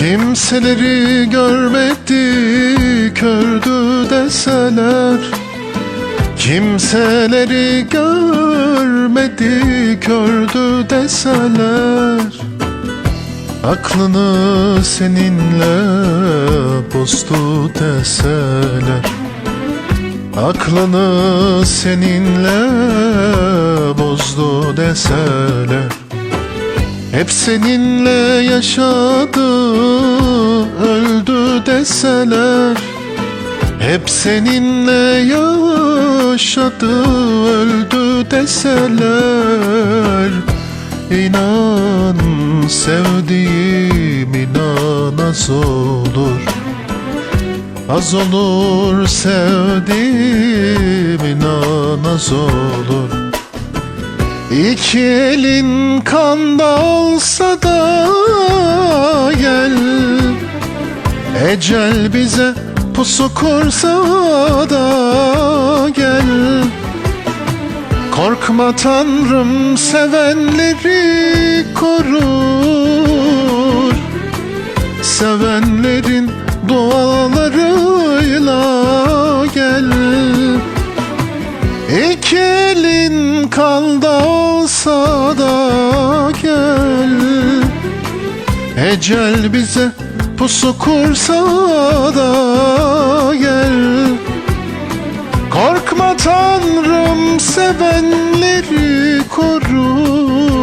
Kimseleri görmedi kördü deseler. Kimseleri görmedi kördü deseler. Aklını seninle bozdu deseler. Aklını seninle bozdu deseler Hep seninle yaşadı öldü deseler. Hep seninle yaşadı öldü deseler. İnan sevdiğim inan az olur. Az olur sevdiğim inan az olur İki elin kanda olsa da gel. Ecel bize pusu kursa da gel. Korkma tanrım sevenleri korur. Sevenlerin dualarıyla gel kalda olsa da gel. Ecel bize pusu kursa da gel. Korkma tanrım sevenleri korur